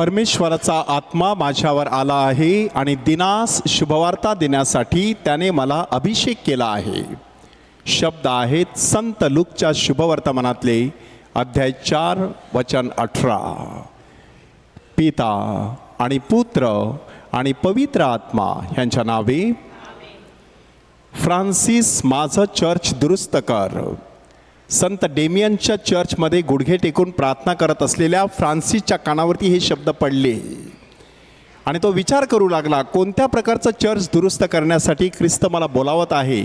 परमेश्वराचा आत्मा माझ्यावर आला आहे आणि दिनास शुभवार्ता देण्यासाठी त्याने मला अभिषेक केला आहे. शब्द आहेत संत लुकच्या शुभवर्तमानातले अध्याय चार वचन अठरा. पिता आणि पुत्र आणि पवित्र आत्मा यांच्या नावे फ्रान्सिस माझं चर्च दुरुस्त कर. संत डेमियनच्या चर्चमध्ये गुडघे टेकून प्रार्थना करत असलेल्या फ्रान्सिसच्या कानावरती हे शब्द पडले. आणि तो विचार करू लागला कोणत्या प्रकारचं चर्च दुरुस्त करण्यासाठी ख्रिस्त मला बोलावत आहे?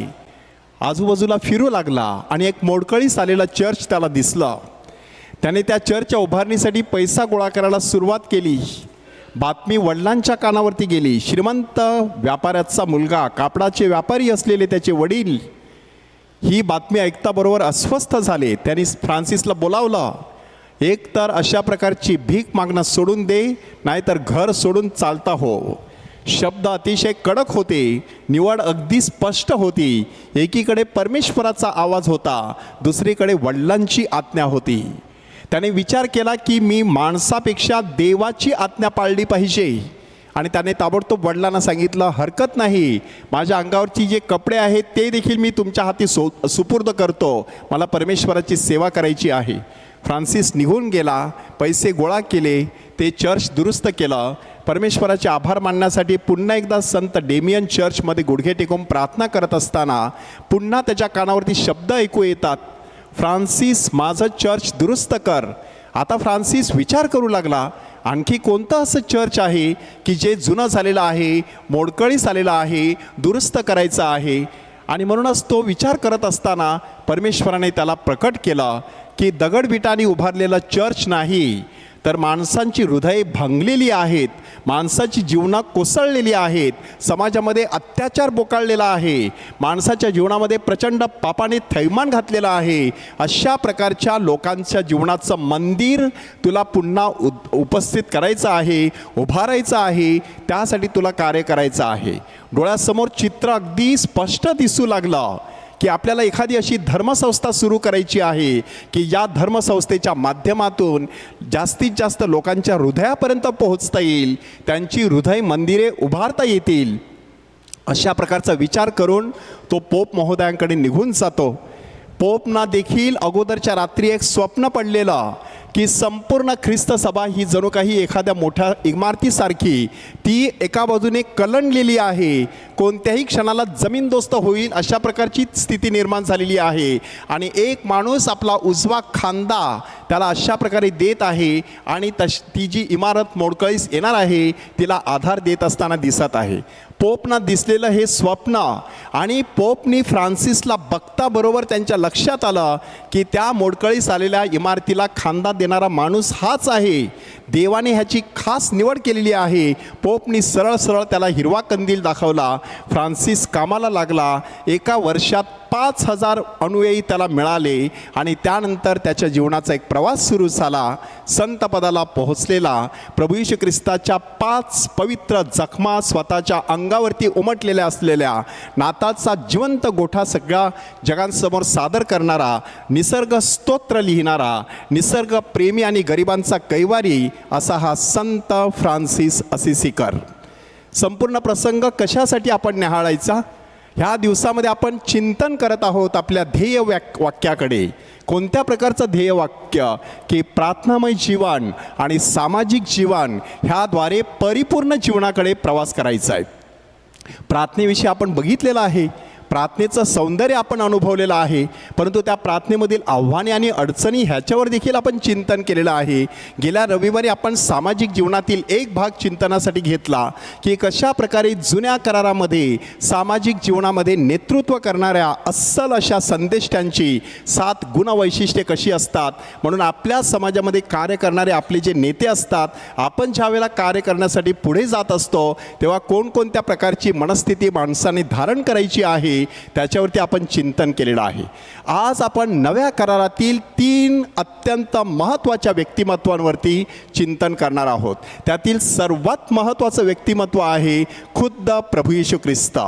आजूबाजूला फिरू लागला आणि एक मोडकळीस आलेला चर्च त्याला दिसला. त्याने त्या चर्चच्या उभारणीसाठी पैसा गोळा करायला सुरुवात केली. बातमी वडिलांच्या कानावरती गेली. श्रीमंत व्यापाऱ्याचा मुलगा कापडाचे व्यापारी असलेले त्याचे वडील ही बातमी ऐकताबरोबर अस्वस्थ झाले. त्यांनी फ्रान्सिसला बोलावलं एक तर अशा प्रकारची भीक मागणं सोडून दे नाहीतर घर सोडून चालता हो. शब्द अतिशय कडक होते. निवड अगदी स्पष्ट होती. एकीकडे परमेश्वराचा आवाज होता दुसरीकडे वडिलांची आज्ञा होती. त्याने विचार केला की मी माणसापेक्षा देवाची आज्ञा पाळली पाहिजे. आणि त्याने ताबडतोब वडिलांना सांगितलं हरकत नाही. माझ्या अंगावरची जे कपडे आहेत ते देखील मी तुमच्या हाती सो सुपूर्द करतो. मला परमेश्वराची सेवा करायची आहे. फ्रान्सिस निघून गेला पैसे गोळा केले ते चर्च दुरुस्त केलं. परमेश्वराचे आभार मानण्यासाठी पुन्हा एकदा संत डेमियन चर्चमध्ये गुडघे टेकून प्रार्थना करत असताना पुन्हा त्याच्या कानावरती शब्द ऐकू येतात. फ्रान्सिस माझं चर्च दुरुस्त कर. आता फ्रान्सिस विचार करू लागला आणखी कोणतं असं चर्च आहे की जे जुनं झालेलं आहे मोडकळीस आलेलं आहे दुरुस्त करायचं आहे? आणि म्हणूनच तो विचार करत असताना परमेश्वराने त्याला प्रकट केलं की दगडविटाने उभारलेलं चर्च नाही तर माणसांची हृदये भंगलेली आहेत माणसाची जीवनं कोसळलेली आहेत समाजामध्ये अत्याचार बोकाळलेला आहे माणसाच्या जीवनामध्ये प्रचंड पापाने थैमान घातलेलं आहे अशा प्रकारच्या लोकांच्या जीवनाचं मंदिर तुला पुन्हा उ उपस्थित करायचं आहे उभारायचं आहे त्यासाठी तुला कार्य करायचं आहे. डोळ्यासमोर चित्र अगदी स्पष्ट दिसू लागलं. की आपल्याला एखादी अशी धर्मसंस्था सुरू करायची आहे की या धर्मसंस्थेच्या माध्यमातून जास्तीत जास्त लोकांच्या हृदयापर्यंत पोहोचता येईल त्यांची हृदय मंदिरे उभारता येतील अशा प्रकारचा विचार करून तो पोप महोदयांकडे निघून जातो. पोपना देखील अगोदरच्या रात्री एक स्वप्न पडलेलं की संपूर्ण ख्रिस्त सभा ही जणू काही एखाद्या मोठ्या इमारतीसारखी ती एका बाजूने कलंडलेली आहे. कोणत्याही क्षणाला जमीनदोस्त होईल अशा प्रकारची स्थिती निर्माण झालेली आहे. आणि एक माणूस आपला उजवा खांदा त्याला अशा प्रकारे देत आहे आणि तश ती जी इमारत मोडकळीस येणार आहे तिला आधार देत असताना दिसत आहे. पोपना दिसलेलं हे स्वप्न आणि पोपनी फ्रान्सिसला बघता बरोबर त्यांच्या लक्षात आलं की त्या मोडकळीस आलेल्या इमारतीला खांदा देणारा माणूस हाच आहे. देवाने ह्याची खास निवड केलेली आहे. पोपनी सरळ सरळ त्याला हिरवा कंदील दाखवला. फ्रान्सिस कामाला लागला. एका वर्षात पाच हजार अनुयायी त्याला मिळाले आणि त्यानंतर त्याच्या जीवनाचा एक प्रवास सुरू झाला. संतपदाला पोहोचलेला. प्रभू ख्रिस्ताच्या पाच पवित्र जखमा स्वतःच्या अंगावरती उमटलेल्या असलेल्या नाताचा जिवंत गोठा सगळ्या जगांसमोर सादर करणारा निसर्ग स्तोत्र लिहिणारा निसर्ग प्रेमी आणि गरिबांचा कैवारी असा हा संत फ्रान्सिस असिसीकर. संपूर्ण प्रसंग कशासाठी आपण न्याहाळायचा? ह्या दिवसामध्ये आपण चिंतन करत आहोत आपल्या ध्येय वाक वाक्याकडे. कोणत्या प्रकारचं ध्येय वाक्य? की प्रार्थनामय जीवन आणि सामाजिक जीवन ह्याद्वारे परिपूर्ण जीवनाकडे प्रवास करायचा आहे. प्रार्थनेविषयी आपण बघितलेलं आहे. प्रार्थनेचं सौंदर्य आपण अनुभवलेलं आहे परंतु त्या प्रार्थनेमधील आव्हाने आणि अडचणी ह्याच्यावर देखील आपण चिंतन केलेलं आहे. गेल्या रविवारी आपण सामाजिक जीवनातील एक भाग चिंतनासाठी घेतला की कशा प्रकारे जुन्या करारामध्ये सामाजिक जीवनामध्ये नेतृत्व करणाऱ्या अस्सल अशा संदेष्ट्यांची सात गुणवैशिष्ट्ये कशी असतात म्हणून आपल्या समाजामध्ये कार्य करणारे आपले जे नेते असतात आपण ज्यावेळेला कार्य करण्यासाठी पुढे जात असतो तेव्हा कोणकोणत्या प्रकारची मनस्थिती माणसाने धारण करायची आहे त्याच्यावरती आपण चिंतन केलेलं आहे. आज आपण नव्या करारातील तीन अत्यंत महत्त्वाच्या व्यक्तिमत्वांवरती चिंतन करणार आहोत. त्यातील सर्वात महत्त्वाचं व्यक्तिमत्व आहे खुद्द प्रभू येशू ख्रिस्त.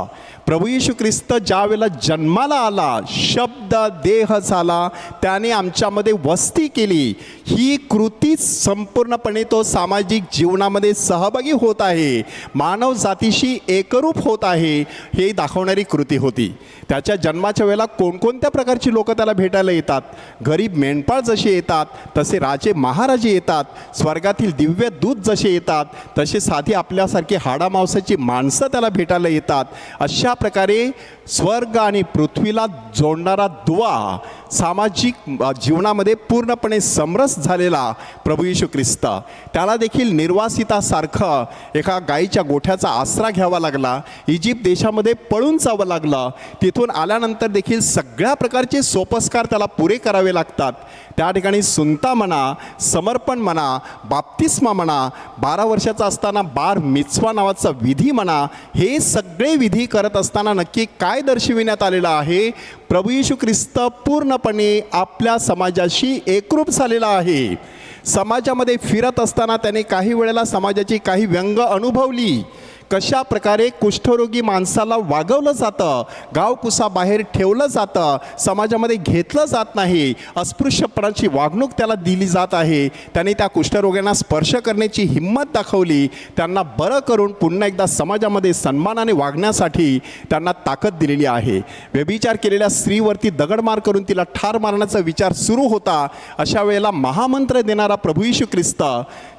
प्रभू येशू ख्रिस्त ज्या वेळेला जन्माला आला शब्द देह झाला त्याने आमच्यामध्ये वस्ती केली. ही कृती संपूर्णपणे तो सामाजिक जीवनामध्ये सहभागी होत आहे. मानव जातीशी एकरूप होत आहे हे दाखवणारी कृती होती. त्याच्या जन्माच्या वेळेला कोणकोणत्या प्रकारची लोक त्याला भेटायला येतात? गरीब मेंढपाळ जसे येतात तसे राजे महाराजे येतात. स्वर्गातील दिव्य दूत जसे येतात तसे साधी आपल्यासारखी हाडामांसाची माणसं त्याला भेटायला येतात. अशा प्रकारे स्वर्ग आणि पृथ्वीला जोडणारा दुवा सामाजिक जीवनामध्ये पूर्णपणे समरस झालेला प्रभू येशू ख्रिस्त. त्याला देखील निर्वासितासारखं एका गाईच्या गोठ्याचा आसरा घ्यावा लागला. इजिप्त देशामध्ये पळून जावं लागलं. तिथून आल्यानंतर देखील सगळ्या प्रकारचे सोपस्कार त्याला पुरे करावे लागतात. त्या ठिकाणी सुनता म्हणा समर्पण म्हणा बाप्तिस्मा म्हणा बारा वर्षाचा असताना बार मिचवा नावाचा विधी म्हणा हे सगळे विधी करत असताना नक्की काय दर्शविण्यात आलेलं आहे? प्रभू येशू ख्रिस्त पूर्णपणे आपल्या समाजाशी एकरूप झालेला आहे. समाजामध्ये फिरत असताना त्याने काही वेळेला समाजाची काही व्यंग अनुभवली. कशा प्रकारे कुष्ठरोगी माणसाला वागवलं जातं गावकुसाबाहेर ठेवलं जातं समाजामध्ये घेतलं जात नाही अस्पृश्यपणाची वागणूक त्याला दिली जात आहे त्याने त्या कुष्ठरोग्यांना स्पर्श करण्याची हिंमत दाखवली त्यांना बरं करून पुन्हा एकदा समाजामध्ये सन्मानाने वागण्यासाठी त्यांना ताकद दिलेली आहे. व्यभिचार केलेल्या स्त्रीवरती दगडमार करून तिला ठार मारण्याचा विचार सुरू होता. अशा वेळेला महामंत्र देणारा प्रभू यशू ख्रिस्त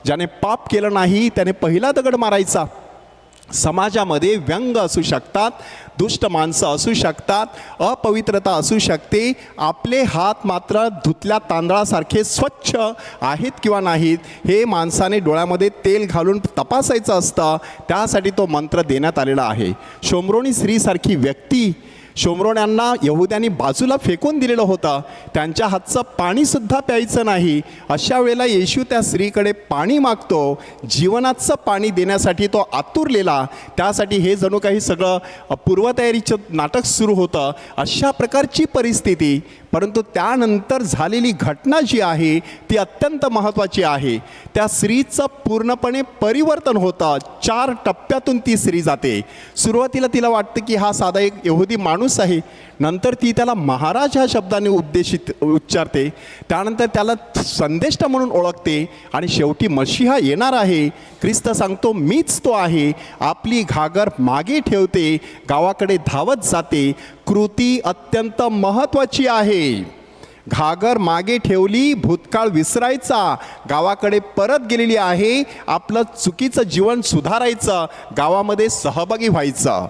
ज्याने पाप केलं नाही त्याने पहिला दगड मारायचा. समाजामध्ये व्यंग असू शकतात दुष्ट माणसं असू शकतात अपवित्रता असू शकते आपले हात मात्र धुतल्या तांदळासारखे स्वच्छ आहेत किंवा नाहीत हे माणसाने डोळ्यामध्ये तेल घालून तपासायचं असतं. त्यासाठी तो मंत्र देण्यात आलेला आहे. शोमरोणी स्त्रीसारखी व्यक्ती शोमरोण्यांना यहुद्यांनी बाजूला फेकून दिलेलं होतं. त्यांच्या हातचं पाणीसुद्धा प्यायचं नाही. अशा वेळेला येशू त्या स्त्रीकडे पाणी मागतो. जीवनाचं पाणी देण्यासाठी तो आतुरलेला. त्यासाठी हे जणू काही सगळं पूर्वतयारीचं नाटक सुरू होतं. अशा प्रकारची परिस्थिती. परंतु त्यानंतर झालेली घटना जी आहे ती अत्यंत महत्त्वाची आहे. त्या स्त्रीचं पूर्णपणे परिवर्तन होतं. चार टप्प्यातून ती स्त्री जाते. सुरुवातीला तिला वाटतं की हा साधा एक यहुदी माणूस आहे. नंतर ती त्याला महाराज ह्या शब्दाने उद्देशित उच्चारते. त्यानंतर त्याला संदेष्ट म्हणून ओळखते आणि शेवटी मशिहा येणार आहे. ख्रिस्त सांगतो मीच तो आहे. आपली घागर मागे ठेवते. गावाकडे धावत जाते. कृती अत्यंत महत्त्वाची आहे. घागर मागे ठेवली भूतकाळ विसरायचा. गावाकडे परत गेलेली आहे. आपलं चुकीचं जीवन सुधारायचं. गावामध्ये सहभागी व्हायचं.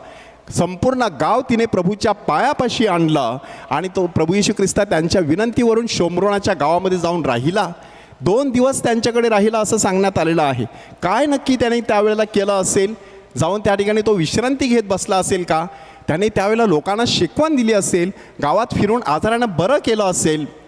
संपूर्ण गाव तिने प्रभूच्या पायापाशी आणलं आणि तो प्रभू येशू ख्रिस्ता त्यांच्या विनंतीवरून शोमरोणाच्या गावामध्ये जाऊन राहिला. दोन दिवस त्यांच्याकडे राहिला असं सांगण्यात आलेलं आहे. काय नक्की त्याने त्यावेळेला केलं असेल? जाऊन त्या ठिकाणी तो विश्रांती घेत बसला असेल का? त्याने त्यावेळेला लोकांना शिकवण दिली असेल? गावात फिरून आजारानं बरं केलं असेल?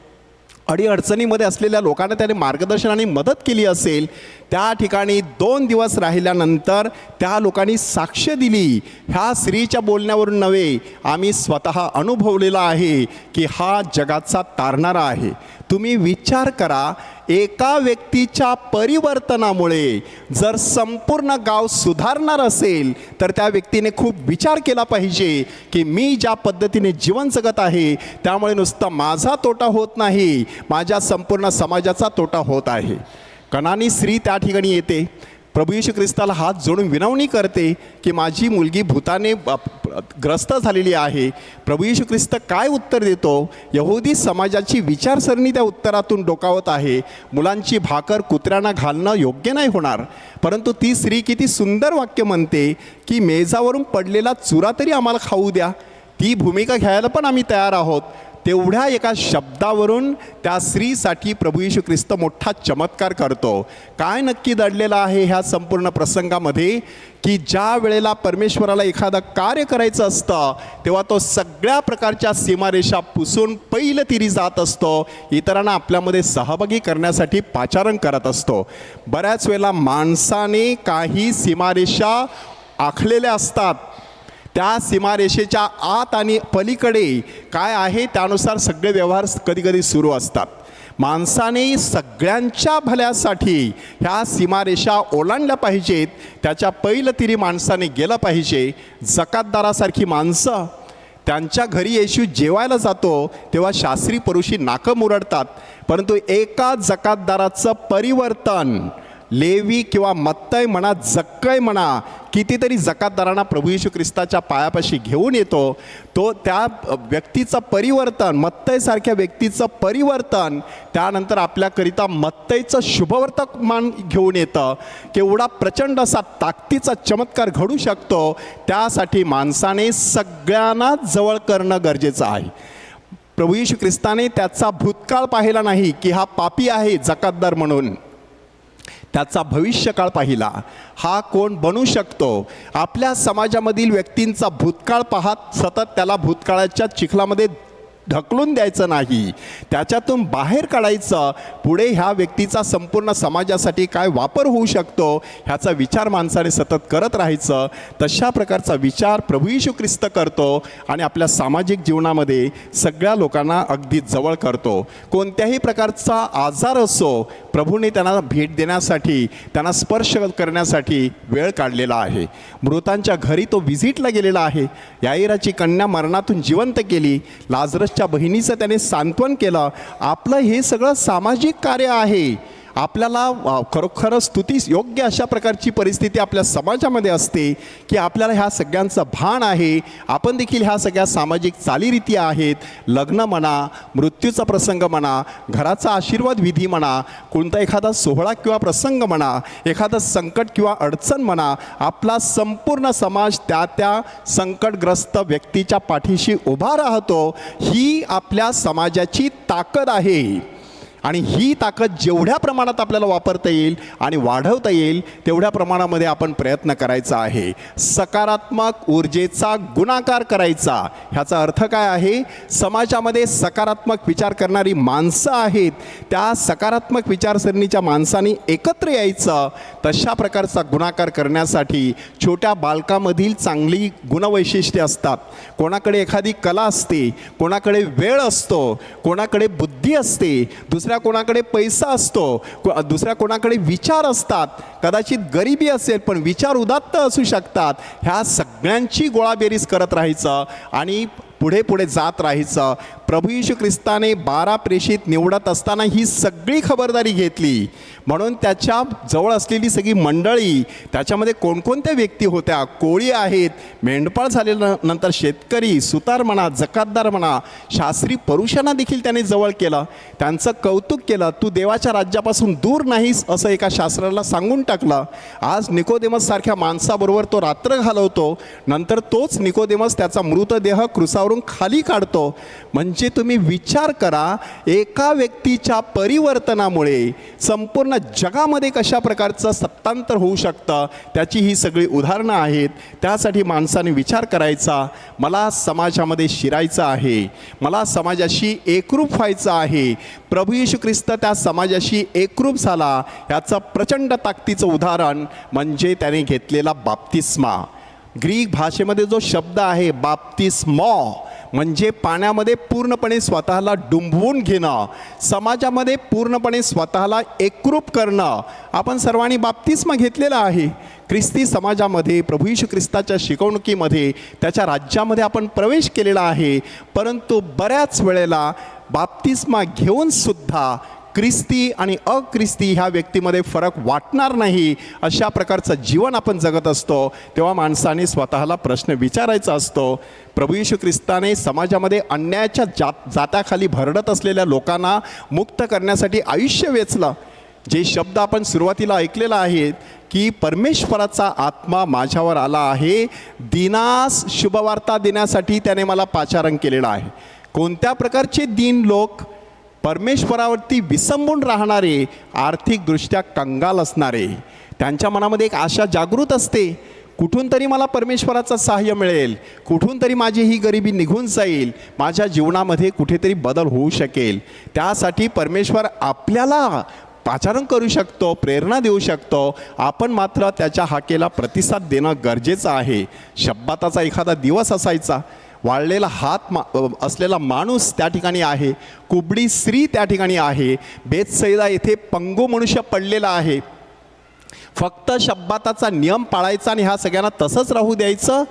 अडीअडचणीमध्ये असलेल्या लोकांना त्याने मार्गदर्शन आणि मदत केली असेल त्या ठिकाणी दोन दिवस राहिल्यानंतर त्या लोकांनी साक्ष दिली. ह्या स्त्रीच्या बोलण्यावरून नव्हे आम्ही स्वतः अनुभवलेला आहे की हा जगाचा तारणारा आहे. तुम्ही विचार करा एका व्यक्तीच्या परिवर्तनामुळे जर संपूर्ण गाव सुधारणार असेल तर त्या व्यक्तीने खूप विचार केला पाहिजे की मी ज्या पद्धतीने जीवन जगत आहे त्यामुळे नुसतं माझा तोटा होत नाही माझ्या संपूर्ण समाजाचा तोटा होत आहे. कणानी स्त्री त्या ठिकाणी येते प्रभू येशू ख्रिस्ताला हात जोडून विनवणी करते की माझी मुलगी भूताने ग्रस्त झालेली आहे. प्रभू येशू ख्रिस्त काय उत्तर देतो? यहुदी समाजाची विचारसरणी त्या उत्तरातून डोकावत आहे. मुलांची भाकर कुत्र्यांना घालणं योग्य नाही होणार. परंतु ती स्त्री किती सुंदर वाक्य म्हणते की मेजावरून पडलेला चुरा तरी आम्हाला खाऊ द्या. ती भूमिका घ्यायला पण आम्ही तयार आहोत. तेवढ्या एका शब्दावरून त्या स्त्रीसाठी प्रभू येशू ख्रिस्त मोठा चमत्कार करतो. काय नक्की दडलेलं आहे ह्या संपूर्ण प्रसंगामध्ये? की ज्या वेळेला परमेश्वराला एखादं कार्य करायचं असतं तेव्हा तो सगळ्या प्रकारच्या सीमारेषा पुसून पहिलं तिरी जात असतो. इतरांना आपल्यामध्ये सहभागी करण्यासाठी पाचारण करत असतो. बऱ्याच वेळेला माणसाने काही सीमारेषा आखलेल्या असतात त्या सीमारेषेच्या आत आणि पलीकडे काय आहे त्यानुसार सगळे व्यवहार कधी कधी सुरू असतात. माणसाने सगळ्यांच्या भल्यासाठी ह्या सीमारेषा ओलांडल्या पाहिजेत त्याच्या पहिलं तिरी माणसाने गेलं पाहिजे. जकातदारासारखी माणसं त्यांच्या घरी येशू जेवायला जातो तेव्हा शास्त्री पुरुषी नाकं मुरडतात. परंतु एका जकातदाराचं परिवर्तन लेवी किंवा मत्तय म्हणा जक्कय म्हणा कितीतरी जकातदारांना प्रभू येशू ख्रिस्ताच्या पायापाशी घेऊन येतो तो त्या व्यक्तीचं परिवर्तन मत्तयसारख्या व्यक्तीचं परिवर्तन त्यानंतर आपल्याकरिता मत्तयचं शुभवर्तमान घेऊन येतं. केवढा प्रचंड असा ताकदीचा चमत्कार घडू शकतो त्यासाठी माणसाने सगळ्यांना जवळ करणं गरजेचं आहे. प्रभू येशू ख्रिस्ताने त्याचा भूतकाळ पाहिला नाही की हा पापी आहे जकातदार म्हणून. त्याचा भविष्यकाळ पाहिला. हा कोण बनू शकतो? आपल्या समाजामधील व्यक्तींचा भूतकाळ पाहत सतत त्याला भूतकाळाच्या चिखलामध्ये ढकलून द्यायचं नाही. त्याच्यातून बाहेर काढायचं. पुढे ह्या व्यक्तीचा संपूर्ण समाजासाठी काय वापर होऊ शकतो ह्याचा विचार माणसाने सतत करत राहायचं. तशा प्रकारचा विचार प्रभू यशू ख्रिस्त करतो आणि आपल्या सामाजिक जीवनामध्ये सगळ्या लोकांना अगदी जवळ करतो. कोणत्याही प्रकारचा आजार असो प्रभूने त्यांना भेट देण्यासाठी त्यांना स्पर्श करण्यासाठी वेळ काढलेला आहे. मृतांच्या घरी तो व्हिजिटला गेलेला आहे. याईराची कन्या मरणातून जिवंत केली. लाजरसच्या बहिणीचं त्याने सांत्वन केलं. आपलं हे सगळं सामाजिक कार्य आहे. आपल्याला अ, खरोखर स्तुतीस योग्य अशा प्रकारची परिस्थिती आपल्या समाजामध्ये असते की आपल्याला ह्या सगळ्यांचं भान आहे. आपण देखील ह्या सगळ्या सामाजिक चालीरीती आहेत. लग्न म्हणा मृत्यूचा प्रसंग म्हणा घराचा आशीर्वाद विधी म्हणा कोणता एखादा सोहळा किंवा प्रसंग म्हणा एखादं संकट किंवा अडचण म्हणा आपला संपूर्ण समाज त्या त्या संकटग्रस्त व्यक्तीच्या पाठीशी उभा राहतो. ही आपल्या समाजाची ताकद आहे. आणि ही ताकद जेवढ्या प्रमाणात आपल्याला वापरता येईल आणि वाढवता येईल तेवढ्या प्रमाणामध्ये आपण प्रयत्न करायचा आहे. सकारात्मक ऊर्जेचा गुणाकार करायचा. ह्याचा अर्थ काय आहे? समाजामध्ये सकारात्मक विचार करणारी माणसं आहेत. त्या सकारात्मक विचारसरणीच्या माणसांनी एकत्र यायचं. तशा प्रकारचा गुणाकार करण्यासाठी छोट्या बालकामधील चांगली गुणवैशिष्ट्ये असतात. कोणाकडे एखादी कला असते कोणाकडे वेळ असतो कोणाकडे बुद्धी असते दुसऱ्या दुसऱ्या कोणाकडे पैसा असतो दुसऱ्या कोणाकडे विचार असतात कदाचित गरिबी असेल पण विचार उदात्त असू शकतात. ह्या सगळ्यांची गोळाबेरीज करत राहायचं आणि पुढे पुढे जात राहायचं. प्रभू यशू ख्रिस्ताने बारा प्रेषित निवडत असताना ही सगळी खबरदारी घेतली. म्हणून त्याच्याजवळ असलेली सगळी मंडळी त्याच्यामध्ये कोणकोणत्या व्यक्ती होत्या कोळी आहेत मेंढपाळ झालेलं नंतर शेतकरी सुतार म्हणा जकातदार म्हणा शास्त्री परुषांना देखील त्याने जवळ केलं. त्यांचं कौतुक केलं तू देवाच्या राज्यापासून दूर नाहीस असं एका शास्त्राला सांगून टाकलं. आज निकोदेमस सारख्या माणसाबरोबर तो रात्र घालवतो नंतर तोच निकोदेमस त्याचा मृतदेह क्रुसावरून खाली काढतो. म्हणजे तुम्ही विचार करा एका व्यक्तीच्या परिवर्तनामुळे संपूर्ण जगामध्ये कशा प्रकारचं सत्तांतर होऊ शकतं त्याची ही सगळी उदाहरणं आहेत. त्यासाठी माणसाने विचार करायचा मला समाजामध्ये शिरायचं आहे मला समाजाशी एकरूप व्हायचं आहे. प्रभू येशू ख्रिस्त त्या समाजाशी एकरूप झाला याचं प्रचंड ताकदीचं उदाहरण म्हणजे त्याने घेतलेला बाप्तिस्मा. ग्रीक भाषेमध्ये जो शब्द आहे बाप्तिस्मॉ म्हणजे पाण्यामध्ये पूर्णपणे स्वतःला डुंबवून घेणं समाजामध्ये पूर्णपणे स्वतःला एकरूप करणं आपण सर्वांनी बाप्तिस्मा घेतलेला आहे. ख्रिस्ती समाजामध्ये प्रभू यशू ख्रिस्ताच्या शिकवणुकीमध्ये त्याच्या राज्यामध्ये आपण प्रवेश केलेला आहे. परंतु बऱ्याच वेळेला बाप्तिस्मा घेऊन ख्रिस्ती आणि अख्रिस्ती ह्या व्यक्तीमध्ये फरक वाटणार नाही अशा प्रकारचं जीवन आपण जगत असतो तेव्हा माणसाने स्वतःला प्रश्न विचारायचा असतो. प्रभू येशू ख्रिस्ताने समाजामध्ये अन्यायाच्या जात जात्याखाली भरडत असलेल्या लोकांना मुक्त करण्यासाठी आयुष्य वेचलं. जे शब्द आपण सुरुवातीला ऐकलेला आहेत की परमेश्वराचा आत्मा माझ्यावर आला आहे दिनास शुभवार्ता देण्यासाठी त्याने मला पाचारण केलेलं आहे. कोणत्या प्रकारचे दीन लोक परमेश्वरावरती विसंबून राहणारे आर्थिकदृष्ट्या कंगाल असणारे. त्यांच्या मनामध्ये एक आशा जागृत असते. कुठून तरी मला परमेश्वराचं सहाय्य मिळेल. कुठून तरी माझी ही गरिबी निघून जाईल. माझ्या जीवनामध्ये कुठेतरी बदल होऊ शकेल. त्यासाठी परमेश्वर आपल्याला पाचारण करू शकतो प्रेरणा देऊ शकतो. आपण मात्र त्याच्या हाकेला प्रतिसाद देणं गरजेचं आहे. शब्दाताचा एखादा दिवस असायचा. वाळलेला हात मा असलेला माणूस त्या ठिकाणी आहे. कुबडी स्त्री त्या ठिकाणी आहे. बेतसैदा येथे पंगू मनुष्य पडलेला आहे. फक्त शब्बाताचा नियम पाळायचा आणि ह्या सगळ्यांना तसंच राहू द्यायचं.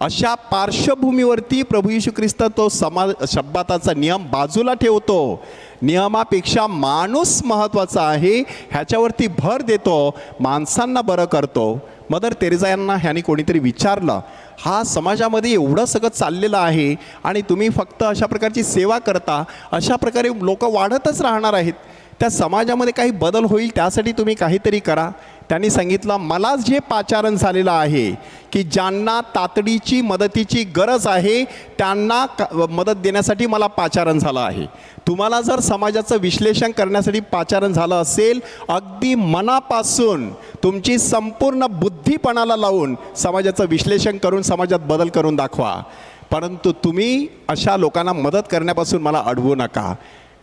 अशा पार्श्वभूमीवरती प्रभू यशू ख्रिस्त तो समा शब्दाचा नियम बाजूला ठेवतो. नियमापेक्षा माणूस महत्त्वाचा आहे. ह्याच्यावरती भर देतो. माणसांना बरं करतो. मदर तेरेजा यांना ह्याने कोणीतरी विचारलं हा समाजामध्ये एवढं सगळं चाललेलं आहे आणि तुम्ही फक्त अशा प्रकारची सेवा करता अशा प्रकारे लोक वाढतच राहणार आहेत त्या समाजामध्ये काही बदल होईल त्यासाठी तुम्ही काहीतरी करा. त्यांनी सांगितलं मला जे पाचारण झालेलं आहे की ज्यांना तातडीची मदतीची गरज आहे त्यांना क- मदत देण्यासाठी मला पाचारण झालं आहे. तुम्हाला जर समाजाचं विश्लेषण करण्यासाठी पाचारण झालं असेल अगदी मनापासून तुमची संपूर्ण बुद्धीपणाला लावून समाजाचं विश्लेषण करून समाजात बदल करून दाखवा. परंतु तुम्ही अशा लोकांना मदत करण्यापासून मला अडवू नका.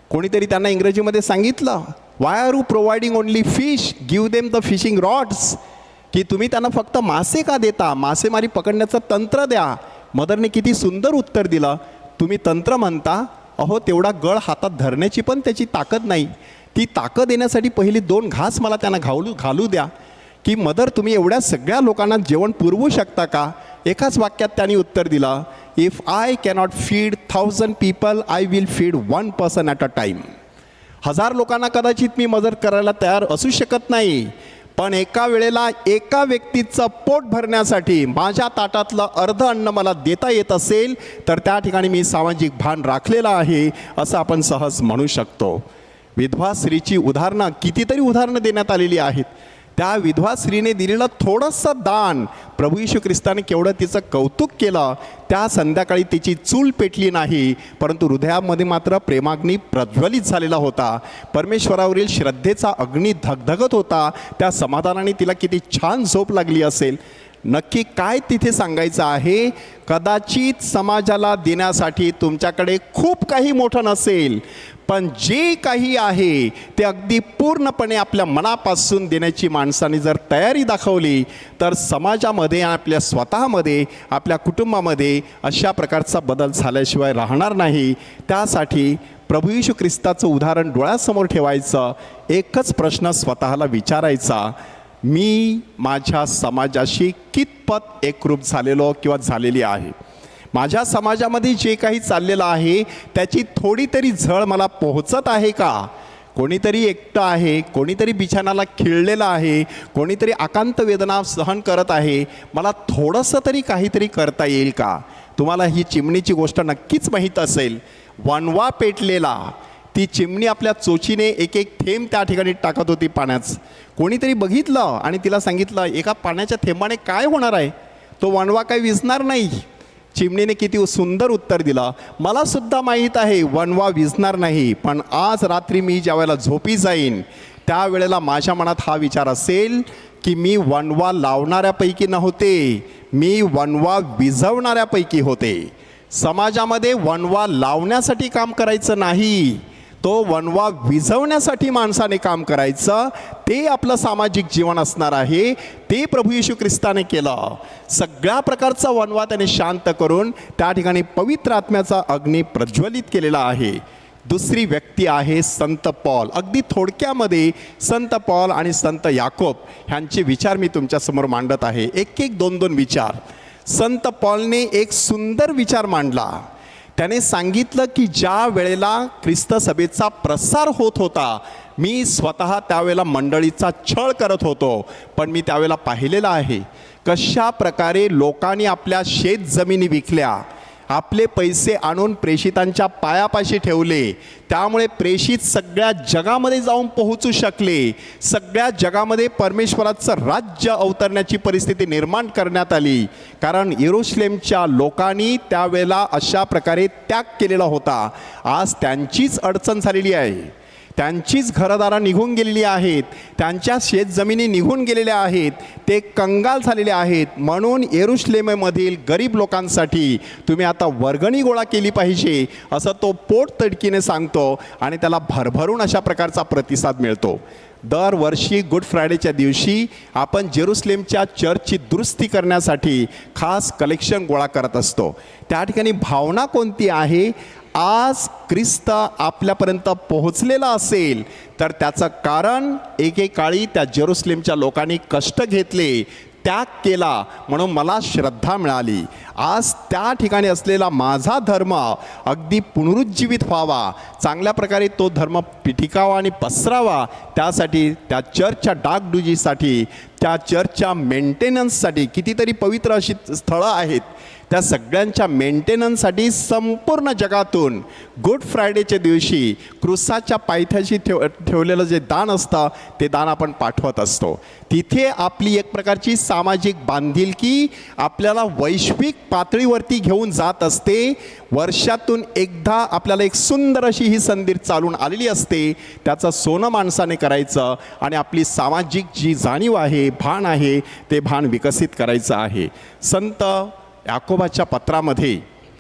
कोणीतरी त्यांना इंग्रजीमध्ये सांगितलं why are you providing only fish give them the fishing rods की तुम्ही त्यांना फक्त मासे का देता? मासेमारी पकडण्याचं तंत्र द्या. मदरने किती सुंदर उत्तर दिलं. तुम्ही तंत्र म्हणता अहो तेवढा गळ हातात धरण्याची पण त्याची ताकद नाही. ती ताकद येण्यासाठी पहिली दोन घास मला त्यांना घालू घालू द्या. की मदर तुम्ही एवढ्या सगळ्या लोकांना जेवण पुरवू शकता का? एकाच वाक्यात त्यांनी उत्तर दिलं if I cannot feed thousand people I will feed one person at a time हजार लोकांना कदाचित मी मदत करायला तयार असू शकत नाही पण एका वेळेला एका व्यक्तीचं पोट भरण्यासाठी माझ्या ताटातलं अर्ध अन्न मला देता येत असेल तर त्या ठिकाणी मी सामाजिक भान राखलेलं आहे असं आपण सहज म्हणू शकतो. विधवा स्त्रीची उदाहरणं कितीतरी उदाहरणं देण्यात आलेली आहेत. त्या विधवा स्त्रीने दिलेलं थोडंसं दान प्रभू यशू ख्रिस्ताने केवढं तिचं कौतुक केलं त्या संध्याकाळी तिची चूल पेटली नाही परंतु हृदयामध्ये मात्र प्रेमाग्नी प्रज्वलित झालेला होता. परमेश्वरावरील श्रद्धेचा अग्नी धगधगत होता. त्या समाधानाने तिला किती छान झोप लागली असेल. नक्की काय तिथे सांगायचं आहे? कदाचित समाजाला देण्यासाठी तुमच्याकडे खूप काही मोठं नसेल पण जे काही आहे ते अगदी पूर्णपणे आपल्या मनापासून देण्याची माणसाने जर तयारी दाखवली तर समाजामध्ये आपल्या स्वतःमध्ये आपल्या कुटुंबामध्ये अशा प्रकारचा बदल झाल्याशिवाय राहणार नाही. त्यासाठी प्रभू येशू ख्रिस्ताचं उदाहरण डोळ्यासमोर ठेवायचं एकच प्रश्न स्वतःला विचारायचा मी माझ्या समाजाशी कितपत एकरूप झालेलो किंवा झालेली आहे? माझ्या समाजामध्ये जे काही चाललेलं आहे त्याची थोडी तरी झळ मला पोहोचत आहे का? कोणीतरी एकटं आहे कोणीतरी बिछाणाला खिळलेलं आहे कोणीतरी आकांत वेदना सहन करत आहे मला थोडंसं तरी काहीतरी करता येईल का? तुम्हाला ही चिमणीची गोष्ट नक्कीच माहीत असेल. वनवा पेटलेला ती चिमणी आपल्या चोचीने एक एक थेंब त्या ठिकाणी टाकत होती पाण्यात. कोणीतरी बघितलं आणि तिला सांगितलं एका पाण्याच्या थेंबाने काय होणार आहे? तो वणवा काही विजणार नाही. चिमणीने किती सुंदर उत्तर दिलं. मला सुद्धा माहीत आहे वणवा विजणार नाही पण आज रात्री मी ज्यावेळेला झोपी जाईन त्यावेळेला माझ्या मनात हा विचार असेल की मी वणवा लावणाऱ्यापैकी नव्हते मी वणवा विझवणाऱ्यापैकी होते. समाजामध्ये वणवा लावण्यासाठी काम करायचं नाही. तो वनवा विझवण्यासाठी माणसाने काम करायचं ते आपलं सामाजिक जीवन असणार आहे ते प्रभू येशू ख्रिस्ताने केलं. सगळ्या प्रकारचा वनवा त्याने शांत करून त्या ठिकाणी पवित्र आत्म्याचा अग्नी प्रज्वलित केलेला आहे. दुसरी व्यक्ती आहे संत पॉल. अगदी थोडक्यामध्ये संत पॉल आणि संत याकोब ह्यांचे विचार मी तुमच्यासमोर मांडत आहे. एक एक दोन दोन विचार. संत पॉलने एक सुंदर विचार मांडला. त्याने सांगितलं की ज्या वेळेला ख्रिस्त सभेचा प्रसार होत होता मी स्वतः त्यावेळेला मंडळीचा छळ करत होतो पण मी त्यावेळेला पाहिलेलं आहे. कशा प्रकारे लोकांनी आपल्या शेत जमिनी विकल्या आपले पैसे आणून प्रेषितांच्या पायापाशी ठेवले. त्यामुळे प्रेषित सगळ्या जगामध्ये जाऊन पोहोचू शकले. सगळ्या जगामध्ये परमेश्वराचं राज्य अवतरण्याची परिस्थिती निर्माण करण्यात आली. कारण येरुश्लेमच्या लोकांनी त्यावेळेला अशा प्रकारे त्याग केलेला होता. आज त्यांचीच अडचण झालेली आहे. त्यांचीच घरदारं निघून गेलेली आहेत. त्यांच्या शेतजमिनी निघून गेलेल्या आहेत. ते कंगाल झालेले आहेत. म्हणून येरुशलेमेमधील गरीब लोकांसाठी तुम्ही आता वर्गणी गोळा केली पाहिजे असं तो पोट तडकीने सांगतो आणि त्याला भरभरून अशा प्रकारचा प्रतिसाद मिळतो. दरवर्षी गुड फ्रायडेच्या दिवशी आपण जेरुसलेमच्या चर्चची दुरुस्ती करण्यासाठी खास कलेक्शन गोळा करत असतो. त्या ठिकाणी भावना कोणती आहे? आज ख्रिस्त आपल्यापर्यंत पोहोचलेला असेल तर त्याचं कारण एकेकाळी त्या जेरुसलेमच्या लोकांनी कष्ट घेतले त्याग केला म्हणून मला श्रद्धा मिळाली. आज त्या ठिकाणी असलेला माझा धर्म अगदी पुनरुज्जीवित व्हावा. चांगल्या प्रकारे तो धर्म टिकावा आणि पसरावा. त्यासाठी त्या चर्चच्या डागडुजीसाठी त्या चर्चच्या मेंटेनन्ससाठी कितीतरी पवित्र अशी स्थळं आहेत. त्या सगळ्यांच्या मेंटेनन्ससाठी संपूर्ण जगातून गुड फ्रायडेच्या दिवशी क्रुसाच्या पायथ्याशी ठेव ठेवलेलं जे दान असतं ते दान आपण पाठवत असतो. तिथे आपली एक प्रकारची सामाजिक बांधिलकी आपल्याला वैश्विक पातळीवरती घेऊन जात असते. वर्षातून एकदा आपल्याला एक सुंदर अशी ही संधी चालून आलेली असते. त्याचं सोनं माणसाने करायचं आणि आपली सामाजिक जी जाणीव आहे भान आहे ते भान विकसित करायचं आहे. संत याकोबाच्या पत्रामध्ये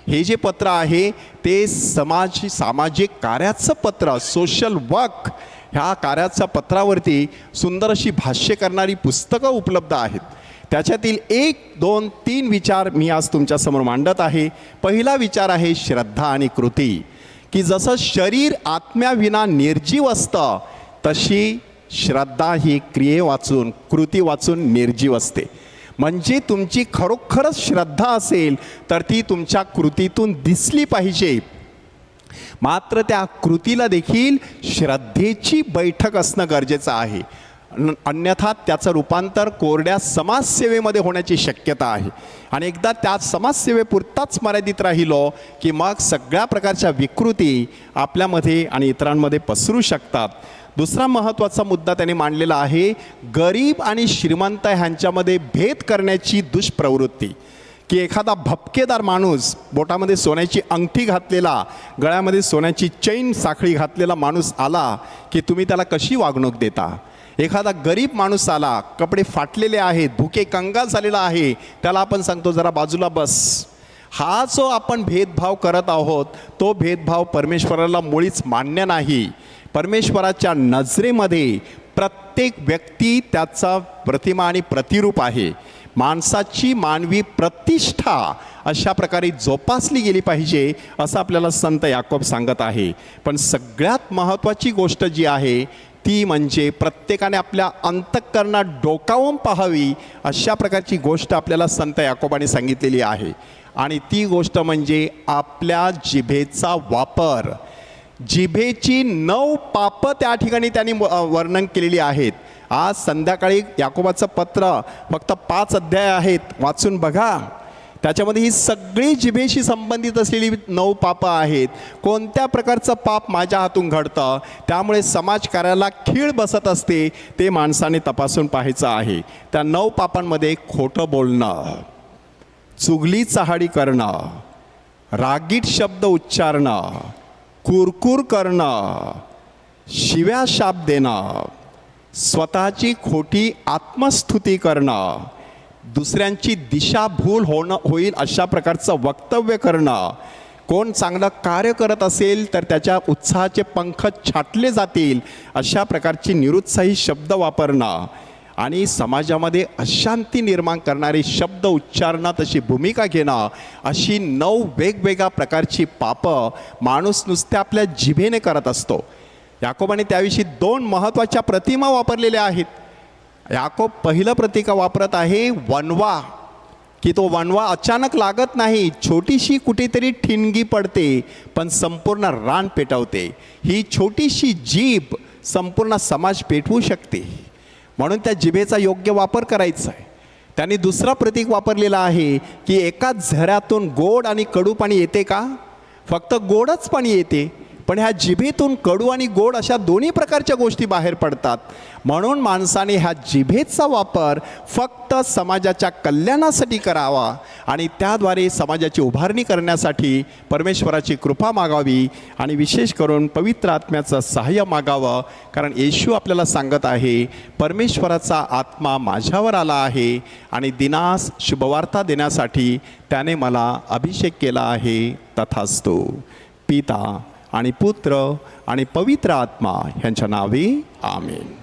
हे जे पत्र आहे ते समाज सामाजिक कार्याचं पत्र सोशल वर्क ह्या कार्याच्या पत्रावरती सुंदर अशी भाष्य करणारी पुस्तकं उपलब्ध आहेत. त्याच्यातील एक दोन तीन विचार मी आज तुमच्यासमोर मांडत आहे. पहिला विचार आहे श्रद्धा आणि कृती की जसं शरीर आत्म्याविना निर्जीव असतं तशी श्रद्धा ही क्रिये वाचून कृती वाचून निर्जीव असते. म्हणजे तुमची खरोखरच श्रद्धा असेल तर ती तुमच्या कृतीतून दिसली पाहिजे. मात्र त्या कृतीला देखील श्रद्धेची बैठक असणं गरजेचं आहे. अन्यथा त्याचं रूपांतर कोरड्या समाजसेवेमध्ये होण्याची शक्यता आहे. आणि एकदा त्या समाजसेवेपुरताच मर्यादित राहिलो की मग सगळ्या प्रकारच्या विकृती आपल्यामध्ये आणि इतरांमध्ये पसरू शकतात. दुसरा महत्त्वाचा मुद्दा त्याने मांडलेला आहे गरीब आणि श्रीमंत ह्यांच्यामध्ये भेद करण्याची दुष्प्रवृत्ती. की एखादा भपकेदार माणूस बोटामध्ये सोन्याची अंगठी घातलेला गळ्यामध्ये सोन्याची चैन साखळी घातलेला माणूस आला की तुम्ही त्याला कशी वागणूक देता? एखादा गरीब माणूस आला कपडे फाटलेले आहेत भुके कंगाल झालेला आहे त्याला आपण सांगतो जरा बाजूला बस. हा जो आपण भेदभाव करत आहोत तो भेदभाव परमेश्वराला मुळीच मान्य नाही. परमेश्वराच्या नजरेमध्ये प्रत्येक व्यक्ती त्याचा प्रतिमा आणि प्रतिरूप आहे. माणसाची मानवी प्रतिष्ठा अशा प्रकारे जोपासली गेली पाहिजे असं आपल्याला संत याकोब सांगत आहे. पण सगळ्यात महत्त्वाची गोष्ट जी आहे ती म्हणजे प्रत्येकाने आपल्या अंतःकरणात डोकावून पाहावी अशा प्रकारची गोष्ट आपल्याला संत याकोबाने सांगितलेली आहे. आणि ती गोष्ट म्हणजे आपल्या जिभेचा वापर. जिभेची नऊ पापं त्या ठिकाणी त्यांनी व- वर्णन केलेली आहेत. आज संध्याकाळी याकोबाचं पत्र फक्त पाच अध्याय आहेत. वाचून बघा. त्याच्यामध्ये ही सगळी जिभेशी संबंधित असलेली नऊ पापं आहेत. कोणत्या प्रकारचं पाप माझ्या हातून घडतं? त्यामुळे समाजकार्याला खीळ बसत असते ते माणसाने तपासून पाहायचं आहे. त्या नऊ पापांमध्ये खोटं बोलणं चुगली चहाडी करणं रागीट शब्द उच्चारणं कुरकुर करणं शिव्या शाप देणं स्वतःची खोटी आत्मस्तुती करणं दुसऱ्यांची दिशाभूल होणं होईल अशा प्रकारचं वक्तव्य करणं. कोण चांगलं कार्य करत असेल तर त्याच्या उत्साहाचे पंख छाटले जातील अशा प्रकारची निरुत्साही शब्द वापरणं. आणि समाजामध्ये अशांती निर्माण करणारे शब्द उच्चारणं तशी भूमिका घेणं अशी नऊ वेगवेगळ्या प्रकारची पापं माणूस नुसत्या आपल्या जिभेने करत असतो. याकोबाने त्याविषयी दोन महत्त्वाच्या प्रतिमा वापरलेल्या आहेत. याकोब पहिलं प्रतीक वापरत आहे वनवा. की तो वनवा अचानक लागत नाही छोटीशी कुठेतरी ठिणगी पडते पण संपूर्ण रान पेटवते. ही छोटीशी जीभ संपूर्ण समाज पेटवू शकते. म्हणून त्या जिभेचा योग्य वापर करायचा आहे. त्यांनी दुसरा प्रतीक वापरलेला आहे की एकाच झऱ्यातून गोड आणि कडू पाणी येते का? फक्त गोडच पाणी येते पण ह्या जिभेतून कडू आणि गोड अशा दोन्ही प्रकारच्या गोष्टी बाहेर पडतात. म्हणून माणसाने ह्या जिभेचा वापर फक्त समाजाच्या कल्याणासाठी करावा आणि त्याद्वारे समाजाची उभारणी करण्यासाठी परमेश्वराची कृपा मागावी आणि विशेष करून पवित्र आत्म्याचं सहाय्य मागावं. कारण येशू आपल्याला सांगत आहे परमेश्वराचा आत्मा माझ्यावर आला आहे आणि दिनास शुभवार्ता देण्यासाठी त्याने मला अभिषेक केला आहे तथास्तू. पिता आणि पुत्र आणि पवित्र आत्मा ह्यांच्या नावे आमेन.